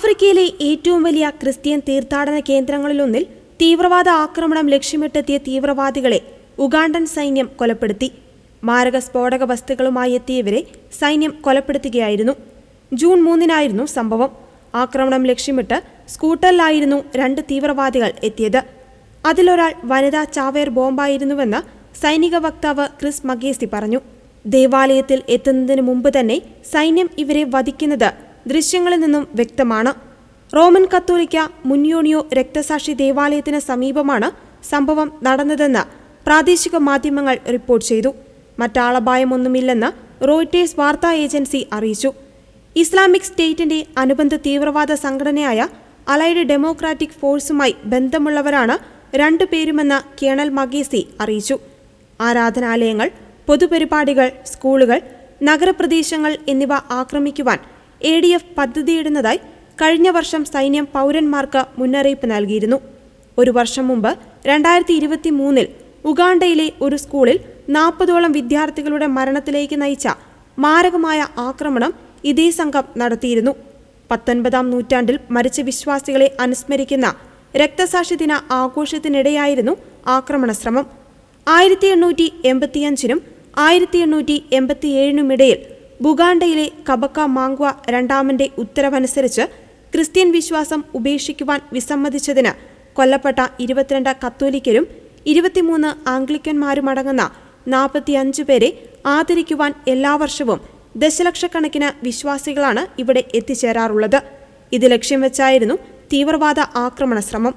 ആഫ്രിക്കയിലെ ഏറ്റവും വലിയ ക്രിസ്ത്യൻ തീർത്ഥാടന കേന്ദ്രങ്ങളിലൊന്നിൽ തീവ്രവാദ ആക്രമണം ലക്ഷ്യമിട്ടെത്തിയ തീവ്രവാദികളെ ഉഗാണ്ടൻ സൈന്യം കൊലപ്പെടുത്തി. മാരക സ്ഫോടക വസ്തുക്കളുമായി എത്തിയവരെ സൈന്യം കൊലപ്പെടുത്തുകയായിരുന്നു. ജൂൺ മൂന്നിനായിരുന്നു സംഭവം. ആക്രമണം ലക്ഷ്യമിട്ട് സ്കൂട്ടറിലായിരുന്നു രണ്ട് തീവ്രവാദികൾ എത്തിയത്. അതിലൊരാൾ വനിതാ ചാവേർ ബോംബായിരുന്നുവെന്ന് സൈനിക വക്താവ് ക്രിസ് മഗേസി പറഞ്ഞു. ദേവാലയത്തിൽ എത്തുന്നതിന് മുമ്പ് തന്നെ സൈന്യം ഇവരെ വധിക്കുന്നത് ദൃശ്യങ്ങളിൽ നിന്നും വ്യക്തമാണ്. റോമൻ കത്തോലിക്ക മുന്യോണിയോ രക്തസാക്ഷി ദേവാലയത്തിന് സമീപമാണ് സംഭവം നടന്നതെന്ന് പ്രാദേശിക മാധ്യമങ്ങൾ റിപ്പോർട്ട് ചെയ്തു. മറ്റാളപായമൊന്നുമില്ലെന്ന് റോയിറ്റേഴ്സ് വാർത്താ ഏജൻസി അറിയിച്ചു. ഇസ്ലാമിക് സ്റ്റേറ്റിന്റെ അനുബന്ധ തീവ്രവാദ സംഘടനയായ അലൈഡ് ഡെമോക്രാറ്റിക് ഫോഴ്സുമായി ബന്ധമുള്ളവരാണ് രണ്ടുപേരുമെന്ന് കേണൽ മഗേസി അറിയിച്ചു. ആരാധനാലയങ്ങൾ പൊതുപരിപാടികൾ സ്കൂളുകൾ നഗരപ്രദേശങ്ങൾ എന്നിവ ആക്രമിക്കുവാൻ എ ഡി എഫ് പദ്ധതിയിടുന്നതായി കഴിഞ്ഞ വർഷം സൈന്യം പൗരന്മാർക്ക് മുന്നറിയിപ്പ് നൽകിയിരുന്നു. ഒരു വർഷം മുമ്പ് രണ്ടായിരത്തി ഇരുപത്തി മൂന്നിൽ ഉഗാണ്ടയിലെ ഒരു സ്കൂളിൽ നാൽപ്പതോളം വിദ്യാർത്ഥികളുടെ മരണത്തിലേക്ക് നയിച്ച മാരകമായ ആക്രമണം ഇതേ സംഘം നടത്തിയിരുന്നു. പത്തൊൻപതാം നൂറ്റാണ്ടിൽ മരിച്ച വിശ്വാസികളെ അനുസ്മരിക്കുന്ന രക്തസാക്ഷി ദിന ആഘോഷത്തിനിടെയായിരുന്നു ആക്രമണ ശ്രമം. ആയിരത്തി എണ്ണൂറ്റി എൺപത്തിയഞ്ചിനും ആയിരത്തി എണ്ണൂറ്റി എൺപത്തിയേഴിനുമിടയിൽ ബുഗാണ്ടയിലെ കബക്ക മാങ്വ രണ്ടാമന്റെ ഉത്തരവനുസരിച്ച് ക്രിസ്ത്യൻ വിശ്വാസം ഉപേക്ഷിക്കുവാൻ വിസമ്മതിച്ചതിന് കൊല്ലപ്പെട്ട ഇരുപത്തിരണ്ട് കത്തോലിക്കരും ഇരുപത്തിമൂന്ന് ആംഗ്ലിക്കന്മാരുമടങ്ങുന്ന നാൽപ്പത്തിയഞ്ച് പേരെ ആദരിക്കുവാൻ എല്ലാ വർഷവും ദശലക്ഷക്കണക്കിന് വിശ്വാസികളാണ് ഇവിടെ എത്തിച്ചേരാറുള്ളത്. ഇത് ലക്ഷ്യം വെച്ചായിരുന്നു തീവ്രവാദ ആക്രമണ ശ്രമം.